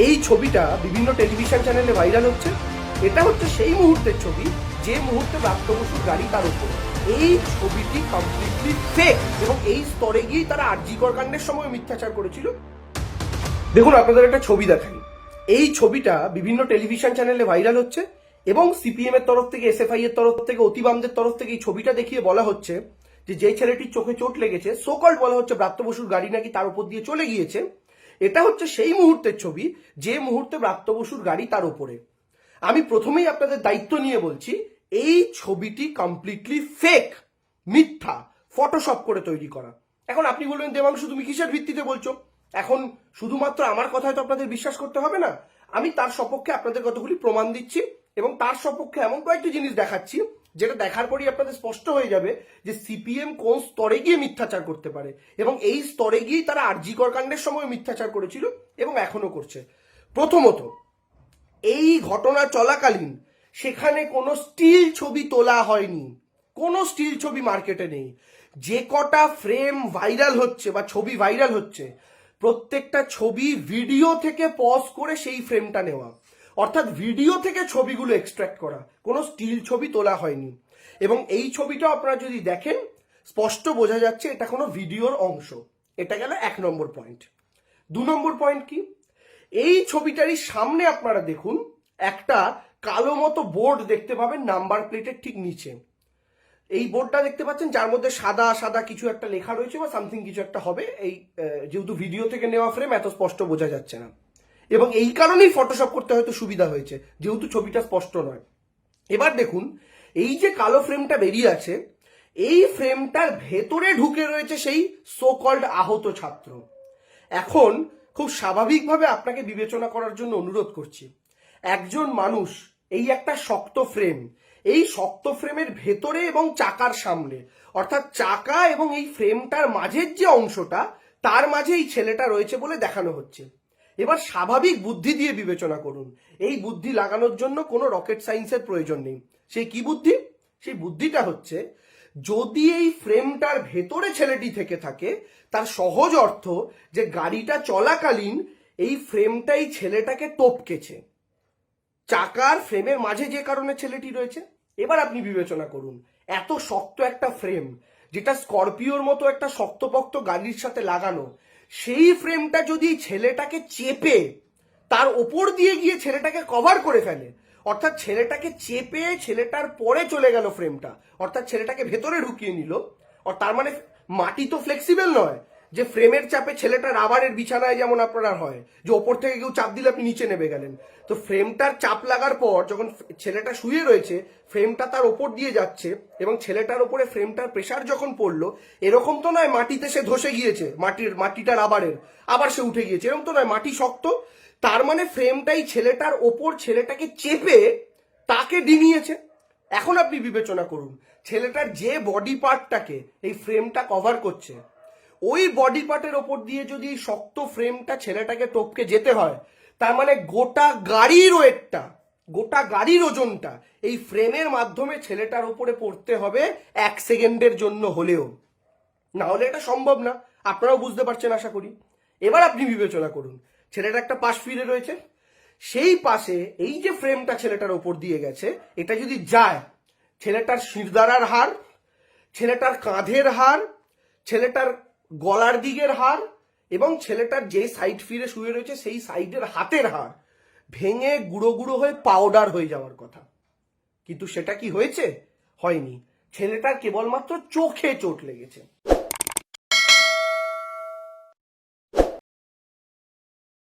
এই ছবিটা বিভিন্ন টেলিভিশন চ্যানেলে ভাইরাল হচ্ছে। এটা হচ্ছে সেই মুহূর্তের ছবি, যে মুহূর্তে প্রাপ্ত বসুর গাড়ি তার উপরে। এই ছবিটি কমপ্লিটলি ফেক এবং এই স্তরে গিয়েই তারা আরজিকর কাণ্ডের সময় মিথ্যাচার করেছিল। দেখুন, আপনাদের একটা ছবি দেখাই। এই ছবিটা বিভিন্ন টেলিভিশন চ্যানেলে ভাইরাল হচ্ছে এবং সিপিএম এর তরফ থেকে, এসএফআই এর তরফ থেকে, অতিবামদের তরফ থেকে এই ছবিটা দেখিয়ে বলা হচ্ছে যে যে ছেলেটির চোখে চোট লেগেছে সোকল বলা হচ্ছে ব্রাত্য বসুর গাড়ি নাকি তার উপর দিয়ে চলে গিয়েছে। এটা হচ্ছে সেই মুহূর্তের ছবি, যে মুহূর্তে ব্রাত্য বসুর গাড়ি তার উপরে। আমি প্রথমেই আপনাদের দায়িত্ব নিয়ে বলছি, এই ছবিটি কমপ্লিটলি ফেক মিথ্যা ফটোশপ করে তৈরি করা। এখন আপনি বলবেন, দেবাংশু, তুমি কিসের ভিত্তিতে বলছো? এখন শুধুমাত্র আমার কথায় তো আপনাদের বিশ্বাস করতে হবে না। আমি তার সপক্ষে আপনাদের কতগুলি প্রমাণ দিচ্ছি এবং তার সপক্ষে এমন কয়েকটি জিনিস দেখাচ্ছি। যেটা দেখার পরই আপনাদের স্পষ্ট হয়ে যাবে যে সিপিএম কোন স্তরে গিয়ে মিথ্যাচার করতে পারে। এবং এই স্তরে গিয়েই তারা আরজিকর কাণ্ডের সময় মিথ্যাচার করেছিল এবং এখনও করছে। প্রথমত, এই ঘটনা চলাকালীন সেখানে কোনো স্টিল ছবি তোলা হয়নি। কোনো স্টিল ছবি মার্কেটে নেই। যে কটা ফ্রেম ভাইরাল হচ্ছে বা ছবি ভাইরাল হচ্ছে, প্রত্যেকটা ছবি ভিডিও থেকে পজ করে সেই ফ্রেমটা নেওয়া। অর্থাৎ ভিডিও থেকে ছবিগুলো এক্সট্রাক্ট করা। কোনো স্টিল ছবি তোলা হয়নি। এবং এই ছবিটা আপনারা যদি দেখেন, স্পষ্ট বোঝা যাচ্ছে এটা কোনো ভিডিওর অংশ। এটা গেল এক নম্বর পয়েন্ট দু নম্বর পয়েন্ট কি? এই ছবিটারই সামনে আপনারা দেখুন, একটা কালো মতো বোর্ড দেখতে পাবেন নাম্বার প্লেটের ঠিক নিচে। এই বোর্ডটা দেখতে পাচ্ছেন, যার মধ্যে সাদা সাদা কিছু একটা লেখা রয়েছে বা সামথিং কিছু একটা হবে। এই যেহেতু ভিডিও থেকে নেওয়া ফ্রেম এত স্পষ্ট বোঝা যাচ্ছে না। এবং এই কারণেই ফটোশপ করতে হয়তো সুবিধা হয়েছে, যেহেতু ছবিটা স্পষ্ট নয়। এবার দেখুন, এই যে কালো ফ্রেমটা বেরিয়ে আছে, এই ফ্রেমটার ভেতরে ঢুকে রয়েছে সেই সো কল্ড আহত ছাত্র। এখন খুব স্বাভাবিকভাবে আপনাকে বিবেচনা করার জন্য অনুরোধ করছি, একজন মানুষ এই একটা শক্ত ফ্রেম এই শক্ত ফ্রেমের ভেতরে এবং চাকার সামনে, অর্থাৎ চাকা এবং এই ফ্রেমটার মাঝের যে অংশটা, তার মাঝে এই ছেলেটা রয়েছে বলে দেখানো হচ্ছে। এবার স্বাভাবিক বুদ্ধি দিয়ে বিবেচনা করুন। এই বুদ্ধি লাগানোর জন্য কোনো রকেট সায়েন্সের প্রয়োজন নেই। সেই কি বুদ্ধি? সেই বুদ্ধিটা হচ্ছে, যদি এই ফ্রেমটার ভেতরে ছেলেটি থেকে থাকে, তার সহজ অর্থ যে গাড়িটা চলাকালীন এই ফ্রেমটাই ছেলেটাকে টপকেছে। চাকার ফ্রেমের মাঝে যে কারণে ছেলেটি রয়েছে। এবার আপনি বিবেচনা করুন, এত শক্ত একটা ফ্রেম যেটা স্করপিওর মতো একটা শক্তপোক্ত গাড়ির সাথে লাগানো সেই ফ্রেমটা যদি ছেলেটাকে চেপে তার ওপর দিয়ে গিয়ে ছেলেটাকে কভার করে ফেলে, অর্থাৎ ছেলেটাকে চেপে ছেলেটার পরে চলে গেল ফ্রেমটা, অর্থাৎ ছেলেটাকে ভেতরে ঢুকিয়ে নিল আর তার মানে মাটি তো ফ্লেক্সিবল নয় যে ফ্রেমের চাপে ছেলেটা রাবারের বিছানায় যেমন আপনার হয়, যে ওপর থেকে কেউ চাপ দিলে আপনি নিচে নেমে গেলেন। তো ফ্রেমটার চাপ লাগার পর যখন ছেলেটা শুয়ে রয়েছে, ফ্রেমটা তার ওপর দিয়ে যাচ্ছে এবং ছেলেটার ওপরে ফ্রেমটার প্রেসার যখন পড়ল, এরকম তো নয় মাটিতে সে ধসে গিয়েছে, মাটির মাটিটা রাবারের আবার সে উঠে গিয়েছে, এরকম তো নয়, মাটি শক্ত। তার মানে ফ্রেমটাই ছেলেটার ওপর ছেলেটাকে চেপে তাকে ডিঙিয়েছে। এখন আপনি বিবেচনা করুন, ছেলেটার যে বডি পার্টটাকে এই ফ্রেমটা কভার করছে ওই বডি পার্টের ওপর দিয়ে যদি শক্ত ফ্রেমটা ছেলেটাকে টপকে যেতে হয়, তার মানে গোটা গাড়ির ওয়েটটা গোটা গাড়ির ওজনটা এই ফ্রেমের মাধ্যমে ছেলেটার ওপরে পড়তে হবে এক সেকেন্ডের জন্য হলেও। না হলে এটা সম্ভব না, আপনারাও বুঝতে পারছেন আশা করি। এবার আপনি বিবেচনা করুন, ছেলেটা একটা পাশ ফিরে রয়েছে, সেই পাশে এই যে ফ্রেমটা ছেলেটার ওপর দিয়ে গেছে, এটা যদি যায়, ছেলেটার শিরদাঁড়ার হার, ছেলেটার কাঁধের হার, ছেলেটার গলার দিকের হার এবং ছেলেটার যে সাইড ফিরে শুয়ে রয়েছে সেই সাইডের হাতের হার ভেঙে গুঁড়ো গুঁড়ো হয়ে পাউডার হয়ে যাওয়ার কথা। কিন্তু সেটা কি হয়েছে? হয়নি। ছেলেটার কেবলমাত্র চোখে চোট লেগেছে।